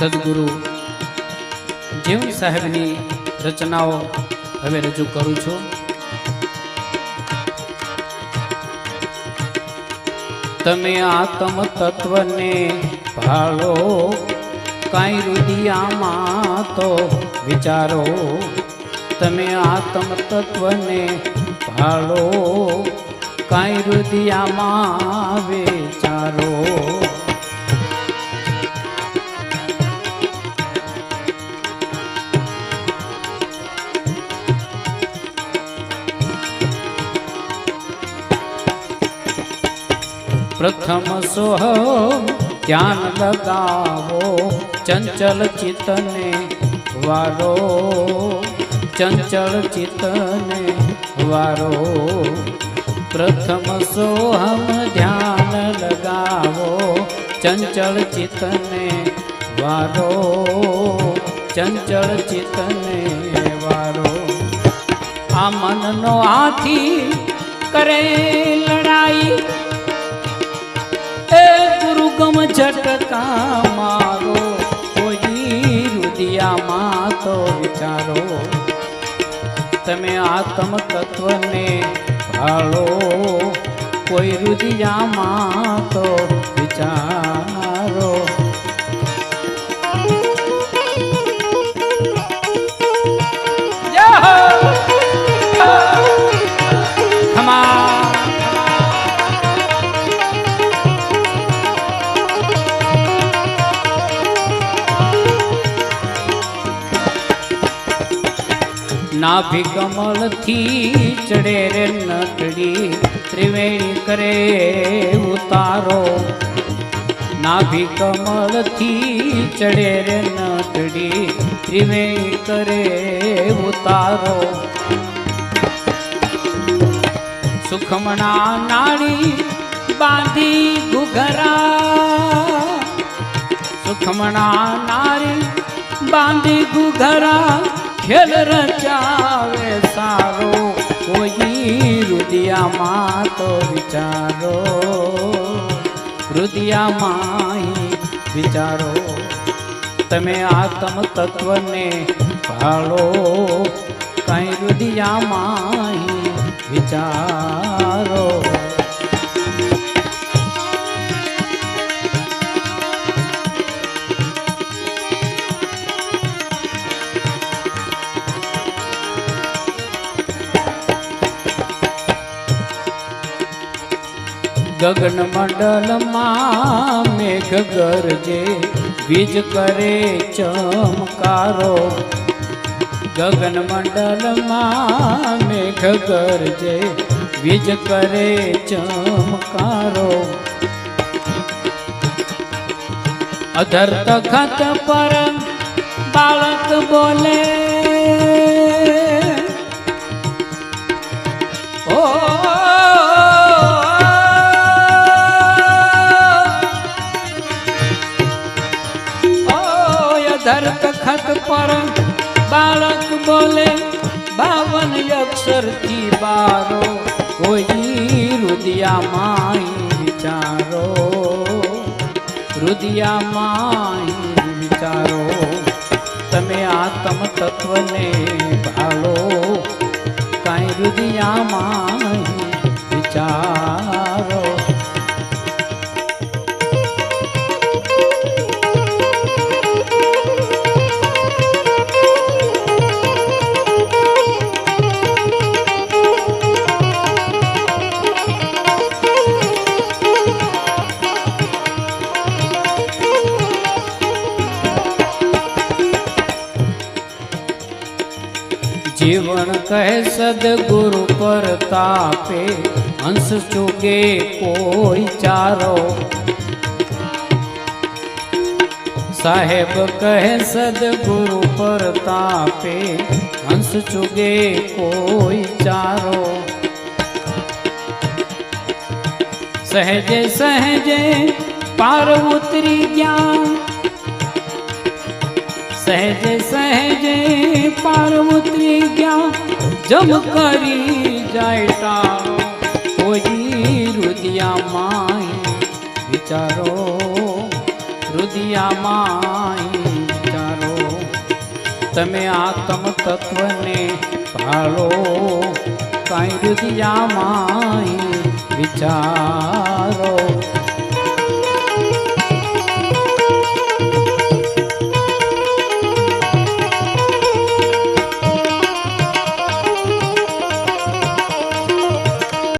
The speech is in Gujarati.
સદગુરુ જીવન સાહેબની રચનાઓ હવે રજૂ કરું છું. તમે આત્મ તત્વને ભાળો, કાંઈ રુદિયામાં તો વિચારો. તમે આત્મ તત્વને ભાળો, કાંઈ રુદિયામાં વિચારો. પ્રથમ સોહમ ધ્યાન લગાવો ચંચલ ચિત્તને વારો ચંચલ ચિત્તને વારો પ્રથમ સોહમ ધ્યાન લગાવો ચંચલ ચિત્તને વારો ચંચળ ચિત્તને વારો આ મનનો આથી કરે તમે આત્મ તત્વને ભાળો. કોઈ રુદિયામાં તો વિચારો. નાભિ કમળથી ચડે રે નટડી ત્રિવેણી કરે ઉતારો નાભિ કમળથી ચડે રે નટડી ત્રિવેણી કરે ઉતારો સુખમણા નાળી બાંધી ઘુઘરા સુખમણા નારી બાંધી ઘુઘરા ખેલ રચાવે સારો કોઈ રુદિયામાં તો વિચારો રુદિયામાં વિચારો તમે આત્મ તત્વને ભાળો કઈ રુદિયામાં વિચારો ગગન મંડળમાં મેઘ ગરજે, વીજ કરે ચમકારો. ગગન મંડળમાં મેઘ ગરજે, વીજ કરે ચમકારો. અધર તખત પર બાળક બોલે ખત પર બાળક બોલે, બાવન અક્ષરથી બારો. કોઈ રુદિયામાં વિચારો રુદિયામાં વિચારો તમે આત્મ તત્વને ભાળો. કાંઈ રુદિયામાં चरण कह, सदगुरु पर तापे, हंस चुके कोई चारो। साहेब कहे, सदगुरु पर तापे, हंस चुके कोई चारो। सहजे सहजे, पार उतरी ज्ञान ગયા સહેજે સહેજે પાર ઉતરી ગયા જમ કરી જાય ટાળો કોઈ રુદિયામાં વિચારો રુદિયામાં તમે આત્મ તત્વને ભાળો કાંઈ હૃદયામાં વિચારો